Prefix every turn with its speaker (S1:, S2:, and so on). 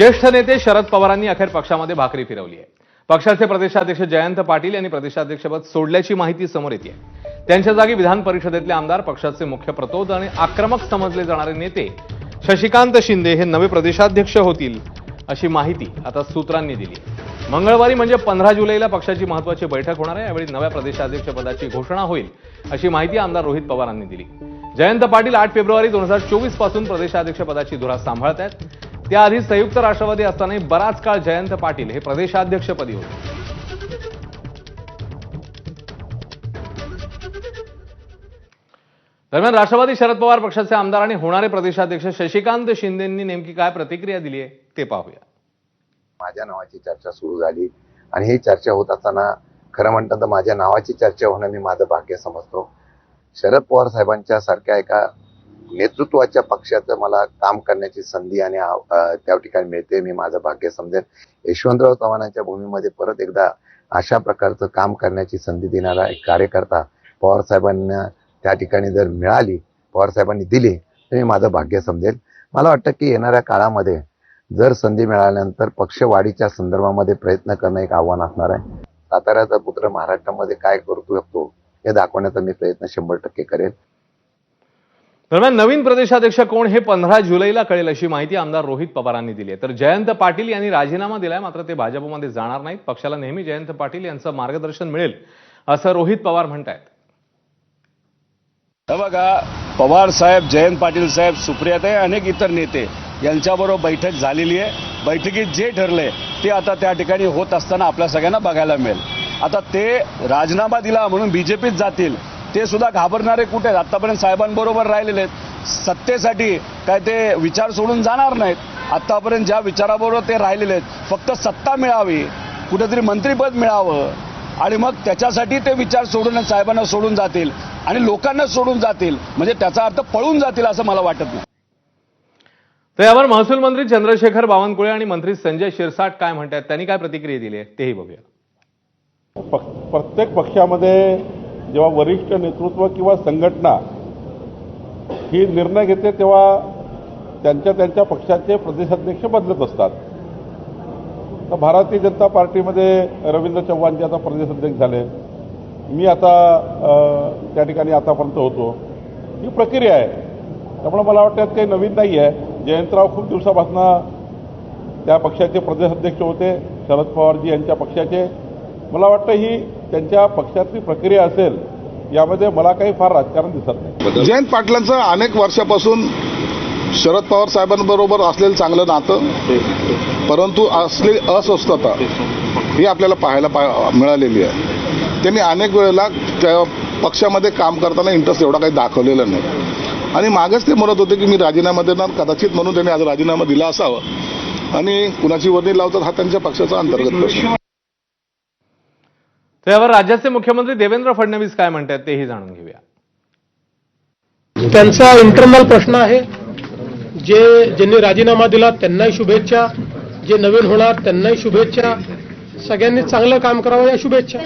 S1: ज्येष्ठ नेते शरद पवारांनी अखेर पक्षामध्ये भाकरी फिरवली आहे. पक्षाचे प्रदेशाध्यक्ष जयंत पाटील यांनी प्रदेशाध्यक्षपद सोडल्याची माहिती समोर येते त्यांच्या जागी विधान परिषदेतले आमदार पक्षाचे मुख्य प्रतोद आणि आक्रमक समजले जाणारे नेते शशिकांत शिंदे हे नवे प्रदेशाध्यक्ष होतील अशी माहिती आता सूत्रांनी दिली मंगळवारी म्हणजे पंधरा जुलैला पक्षाची महत्वाची बैठक होणार आहे. यावेळी नव्या प्रदेशाध्यक्षपदाची घोषणा होईल अशी माहिती आमदार रोहित पवारांनी दिली. जयंत पाटील आठ फेब्रुवारी दोन हजार चोवीसपासून प्रदेशाध्यक्षपदाची धुरा सांभाळत आहेत. त्याआधी संयुक्त राष्ट्रवादी असतानाही बराच काळ जयंत पाटील हे प्रदेशाध्यक्षपदी होते. दरम्यान राष्ट्रवादी शरद पवार पक्षाचे आमदार आणि होणारे प्रदेशाध्यक्ष शशिकांत शिंदेंनी नेमकी काय प्रतिक्रिया दिली आहे ते पाहूया.
S2: माझ्या नावाची चर्चा सुरू झाली आणि ही चर्चा होत असताना खरं म्हणतात तर माझ्या नावाची चर्चा होणं मी माझं भाग्य समजतो. शरद पवार साहेबांच्या सारख्या एका नेतृत्वाच्या पक्षाचं मला काम करण्याची संधी आणि त्या ठिकाणी मिळते मी माझं भाग्य समजेन. यशवंतराव चव्हाणांच्या भूमीमध्ये परत एकदा अशा प्रकारचं काम करण्याची संधी देणारा एक कार्यकर्ता पवार साहेबांना त्या ठिकाणी जर मिळाली पवार साहेबांनी दिली तर मी माझं भाग्य समजेल. मला वाटतं की येणाऱ्या काळामध्ये जर संधी मिळाल्यानंतर पक्षवाढीच्या संदर्भामध्ये प्रयत्न करणं एक आव्हान असणार आहे. साताऱ्याचा पुत्र महाराष्ट्रामध्ये काय करू शकतो हे दाखवण्याचा मी प्रयत्न शंभर टक्के करेल.
S1: दरम्यान नवीन प्रदेशाध्यक्ष कोण हे पंधरा जुलैला कळेल अशी माहिती आमदार रोहित पवारांनी दिली आहे. तर जयंत पाटील यांनी राजीनामा दिलाय मात्र ते भाजपमध्ये जाणार नाहीत. पक्षाला नेहमी जयंत पाटील यांचं मार्गदर्शन मिळेल असं रोहित पवार म्हणतायत.
S3: बघा पवार साहेब जयंत पाटील साहेब सुप्रियाताई अनेक इतर नेते यांच्याबरोबर बैठक झालेली आहे. बैठकीत जे ठरले ते आता त्या ठिकाणी होत असताना आपल्या सगळ्यांना बघायला मिळेल. आता ते राजीनामा दिला म्हणून बीजेपीत जातील ते सुद्धा घाबरणारे कुठे? आहेत आतापर्यंत साहेबांबरोबर राहिलेले आहेत. सत्तेसाठी काय ते विचार सोडून जाणार नाहीत. आतापर्यंत ज्या विचाराबरोबर ते राहिलेले आहेत फक्त सत्ता मिळावी कुठेतरी मंत्रीपद मिळावं आणि मग त्याच्यासाठी ते विचार सोडून साहेबांना सोडून जातील आणि लोकांना सोडून जातील. म्हणजे त्याचा अर्थ पळून जातील असं मला वाटत नाही.
S1: तर यावर महसूल मंत्री चंद्रशेखर बावनकुळे आणि मंत्री संजय शिरसाट काय म्हणतात त्यांनी काय प्रतिक्रिया दिली आहे? तेही बघूया.
S4: प्रत्येक पक्षामध्ये जेव्हा वरिष्ठ नेतृत्व किंवा संघटना ही निर्णय घेते तेव्हा त्यांच्या त्यांच्या पक्षाचे प्रदेशाध्यक्ष बदलत असतात. तर भारतीय जनता पार्टीमध्ये रवींद्र चव्हाणजी आता प्रदेशाध्यक्ष झाले मी आता त्या ठिकाणी आतापर्यंत होतो. ही प्रक्रिया आहे. त्यामुळे मला वाटतं काही नवीन नाही आहे. जयंतराव खूप दिवसापासून त्या पक्षाचे प्रदेशाध्यक्ष होते शरद पवारजी यांच्या पक्षाचे. मला वाटतं ही त्यांच्या पक्षातली प्रक्रिया असेल यामध्ये मला काही फार राजकारण दिसत नाही.
S5: जयंत पाटलांचं अनेक वर्षापासून शरद पवार साहेबांबरोबर असलेलं चांगलं नातं परंतु असलेली अस्वस्थता ही आपल्याला पाहायला पा मिळालेली आहे. त्यांनी अनेक वेळेला त्या पक्षामध्ये काम करताना इंटरेस्ट एवढा काही दाखवलेला नाही. आणि मागच ते म्हणत होते की मी राजीनामा देणार कदाचित म्हणून त्यांनी आज राजीनामा दिला असावा. आणि कुणाची वर्णी लावतात हा त्यांच्या पक्षाचा अंतर्गत प्रश्न.
S1: तर यावर राज्याचे मुख्यमंत्री देवेंद्र फडणवीस काय म्हणतात तेही जाणून घेऊया.
S6: त्यांचा इंटरनल प्रश्न आहे. जे ज्यांनी राजीनामा दिला त्यांनाही शुभेच्छा. जे नवीन होणार त्यांनाही शुभेच्छा. सगळ्यांनी चांगलं काम करावं या शुभेच्छा.